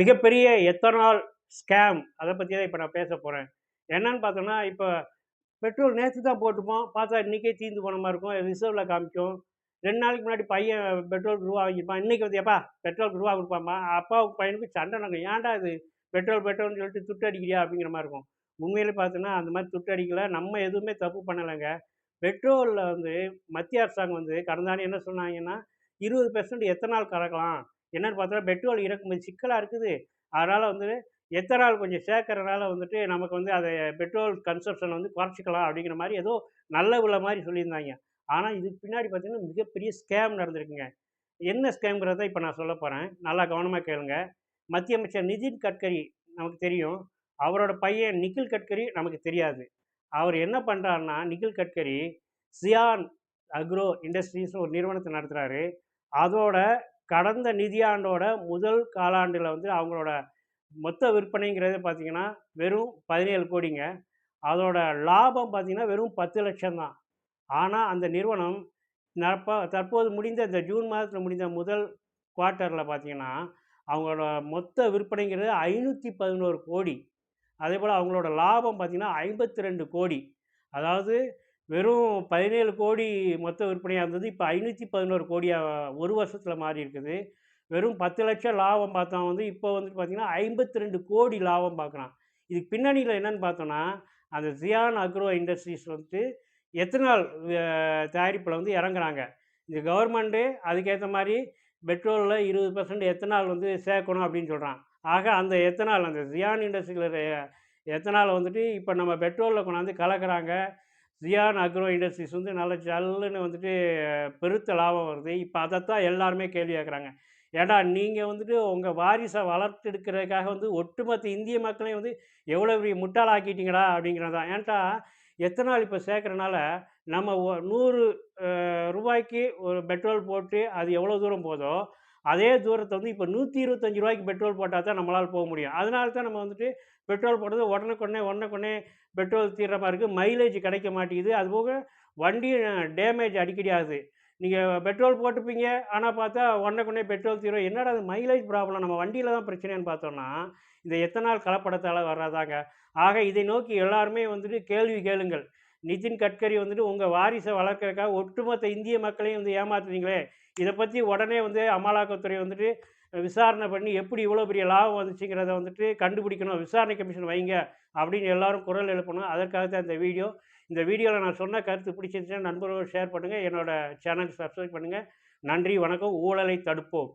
மிகப்பெரிய ethanol scam. அதை பற்றி தான் இப்போ நான் பேச போகிறேன் என்னன்னு பார்த்தோன்னா இப்போ பெட்ரோல் நேற்று தான் போட்டுப்போம் பார்த்தா இன்றைக்கே தீர்ந்து போன மாதிரி இருக்கும். ரிசர்வில் காமிக்கும். ரெண்டு நாளைக்கு முன்னாடி பையன் பெட்ரோல் ரூபா வாங்கியிருப்பான். இன்றைக்கி வந்து எப்பா பெட்ரோலுக்கு ரூபா கொடுப்பாம்மா. அப்பாவுக்கு பையனுக்கு சண்டை நடக்கும். ஏன்டா இது பெட்ரோல் பெட்ரோல்னு சொல்லிட்டு துட்டு அடிக்கிறியா அப்படிங்கிற மாதிரி இருக்கும். உண்மையிலே பார்த்தோன்னா அந்த மாதிரி துட்டு அடிக்கலை நம்ம எதுவுமே தப்பு பண்ணலைங்க. பெட்ரோலில் வந்து மத்திய அரசாங்கம் வந்து கடந்த ஆண்டு என்ன சொன்னாங்கன்னா இருபது பெர்சன்ட் எத்தனால் கறக்கலாம். என்னென்னு பார்த்தா பெட்ரோல் இறக்குமதி சிக்கலாக இருக்குது. அதனால் வந்து எத்தனால் கொஞ்சம் சேர்க்கறதுனால வந்துட்டு நமக்கு வந்து அதை பெட்ரோல் கன்சப்ஷன் வந்து குறைச்சிக்கலாம் அப்படிங்கிற மாதிரி ஏதோ நல்ல உள்ள மாதிரி சொல்லியிருந்தாங்க. ஆனால் இதுக்கு பின்னாடி பார்த்தீங்கன்னா மிகப்பெரிய ஸ்கேம் நடந்திருக்குங்க. என்ன ஸ்கேம்ங்கிறத இப்போ நான் சொல்ல போகிறேன் நல்லா கவனமாக கேளுங்க. மத்திய அமைச்சர் நிதின் கட்கரி நமக்கு தெரியும். அவரோட பையன் நிகில் கட்கரி நமக்கு தெரியாது. அவர் என்ன பண்ணுறாருன்னா Nikhil Gadkari cyan agro industries ஒரு நிறுவனத்தை நடத்துகிறாரு அதோட கடந்த நிதியாண்டோட முதல் காலாண்டில் வந்து அவங்களோட மொத்த விற்பனைங்கிறது பார்த்தீங்கன்னா வெறும் பதினேழு கோடிங்க. அதோட லாபம் பார்த்திங்கன்னா வெறும் பத்து லட்சம் தான். ஆனால் அந்த நிறுவனம் நற்ப தற்போது முடிந்த இந்த ஜூன் மாதத்தில் முடிந்த முதல் குவார்ட்டரில் பார்த்தீங்கன்னா அவங்களோட மொத்த விற்பனைங்கிறது ஐநூற்றி பதினோரு கோடி. அதே போல் அவங்களோட லாபம் பார்த்தீங்கன்னா ஐம்பத்தி ரெண்டு கோடி. அதாவது வெறும் பதினேழு கோடி மொத்த விற்பனையாக இருந்தது. இப்போ ஐநூற்றி பதினோரு கோடியாக ஒரு வருஷத்தில் மாறி இருக்குது. வெறும் பத்து லட்சம் லாபம் பார்த்தோம் வந்து இப்போ வந்துட்டு பார்த்திங்கன்னா ஐம்பத்தி ரெண்டு கோடி லாபம் பார்க்குறான் இதுக்கு பின்னணியில் என்னென்னு பார்த்தோன்னா அந்த ஜியான் அக்ரோ இண்டஸ்ட்ரீஸ் வந்துட்டு எத்தனால் தயாரிப்பில் வந்து இறங்குறாங்க. இந்த கவர்மெண்ட்டு அதுக்கேற்ற மாதிரி பெட்ரோலில் இருபது பர்சன்ட் எத்தனால் வந்து சேர்க்கணும் அப்படின்னு சொல்கிறான் ஆக அந்த எத்தனால் அந்த ஜியான் இண்டஸ்ட்ரியில் எத்தனால் வந்துட்டு இப்போ நம்ம பெட்ரோலில் கொண்டாந்து கலக்கிறாங்க. ஜியான் அக்ரோ இண்டஸ்ட்ரீஸ் வந்து நல்ல ஜல்லுன்னு வந்துட்டு பெருத்த லாபம் வருது. இப்போ அதைத்தான் எல்லாருமே கேள்வி கேட்குறாங்க. ஏடா நீங்கள் வந்துட்டு உங்கள் வாரிசை வளர்த்தெடுக்கிறதுக்காக வந்து ஒட்டுமொத்த இந்திய மக்களையும் வந்து எவ்வளோ பெரிய முட்டாளாக்கிட்டீங்கடா அப்படிங்கிறது? தான் ஏன்ட்டா எத்தனால் இப்போ சேர்க்குறனால நம்ம நூறு ரூபாய்க்கு ஒரு பெட்ரோல் போட்டு அது எவ்வளோ தூரம் போதோ அதே தூரத்தை வந்து இப்போ நூற்றி இருபத்தஞ்சி ரூபாய்க்கு பெட்ரோல் போட்டால் தான் நம்மளால் போக முடியும். அதனால தான் நம்ம வந்துட்டு பெட்ரோல் போடுறது உடனுக்குடனே உடனுக்குடனே பெட்ரோல் தீர்ற மாதிரி இருக்குது மைலேஜ் கிடைக்க மாட்டேங்குது. அதுபோக வண்டி டேமேஜ் அடிக்கடி ஆகுது. நீங்கள் பெட்ரோல் போட்டுப்பீங்க. ஆனால் பார்த்தா உடனுக்குடனே பெட்ரோல் தீரும் என்னடா அது மைலேஜ் ப்ராப்ளம் நம்ம வண்டியில் தான் பிரச்சனைன்னு பார்த்தோம்னா இந்த எத்தனால் கலப்படத்தால் வர்றதாங்க? ஆக இதை நோக்கி எல்லாருமே வந்துட்டு கேள்வி கேளுங்கள். நிதின் கட்கரி வந்துட்டு உங்கள் வாரிசை வளர்க்கறதுக்காக ஒட்டுமொத்த இந்திய மக்களையும் வந்து ஏமாத்துறீங்களே இதை பற்றி உடனே வந்து அமலாக்கத்துறை வந்துட்டு விசாரணை பண்ணி எப்படி இவ்வளோ பெரிய லாபம் வந்துச்சுங்கிறத வந்துட்டு கண்டுபிடிக்கணும். விசாரணை கமிஷன் வைங்க அப்படின்னு எல்லாரும் குரல் எழுப்பணும். அதற்காக தான் இந்த வீடியோ. இந்த வீடியோவில் நான் சொன்ன கருத்து பிடிச்சிருந்துச்சுன்னா நண்பர்களோடு ஷேர் பண்ணுங்கள் என்னோட சேனல் சப்ஸ்கிரைப் பண்ணுங்கள் நன்றி வணக்கம். ஊழலை தடுப்போம்.